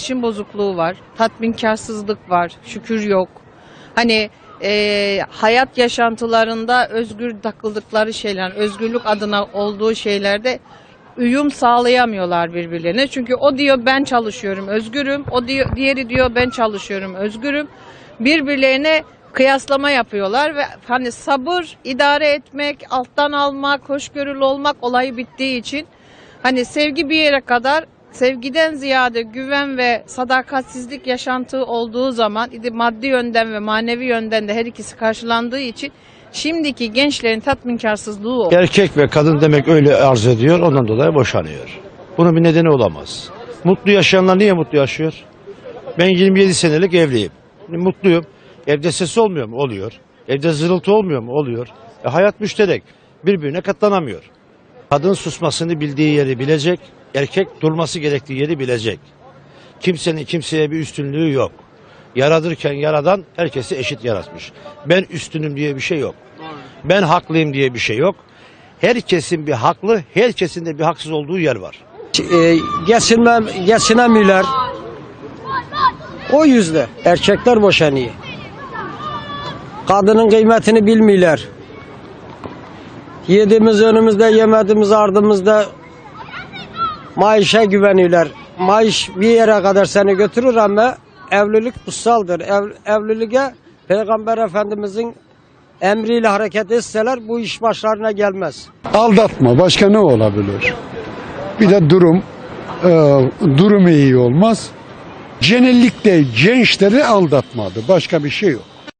İletişim bozukluğu var, tatminkarsızlık var, şükür yok. Hani e, hayat yaşantılarında özgür takıldıkları şeyler, özgürlük adına olduğu şeylerde uyum sağlayamıyorlar birbirlerine. Çünkü o diyor ben çalışıyorum, özgürüm. O diyor diğeri diyor ben çalışıyorum, özgürüm. Birbirlerine kıyaslama yapıyorlar ve hani sabır, idare etmek, alttan almak, hoşgörülü olmak olayı bittiği için hani sevgi bir yere kadar sevgiden ziyade güven ve sadakatsizlik yaşantı olduğu zaman maddi yönden ve manevi yönden de her ikisi karşılandığı için şimdiki gençlerin tatminkarsızlığı o. Erkek ve kadın demek öyle arz ediyor, ondan dolayı boşanıyor. Bunun bir nedeni olamaz. Mutlu yaşayanlar niye mutlu yaşıyor? Ben 27 senelik evliyim. Mutluyum. Evde ses olmuyor mu? Oluyor. Evde zırıltı olmuyor mu? Oluyor. E, hayat müşterek. Birbirine katlanamıyor. Kadın susmasını bildiği yeri bilecek, erkek durması gerektiği yeri bilecek. Kimsenin kimseye bir üstünlüğü yok. Yaratırken yaradan herkesi eşit yaratmış. Ben üstünüm diye bir şey yok. Ben haklıyım diye bir şey yok. Herkesin bir haklı, herkesin de bir haksız olduğu yer var. e, geçinmem, geçinemiyorlar. O yüzden erkekler boşanıyor. Kadının kıymetini bilmiyorlar. Yediğimiz önümüzde, yemediğimiz ardımızda maaşa güveniyorlar. Maaş bir yere kadar seni götürür ama evlilik kutsaldır. Ev, evliliğe Peygamber Efendimizin emriyle hareket etseler bu iş başlarına gelmez. Aldatma başka ne olabilir? Bir de durum e, durum iyi olmaz. Genellikle gençleri aldatmadı. Başka bir şey yok.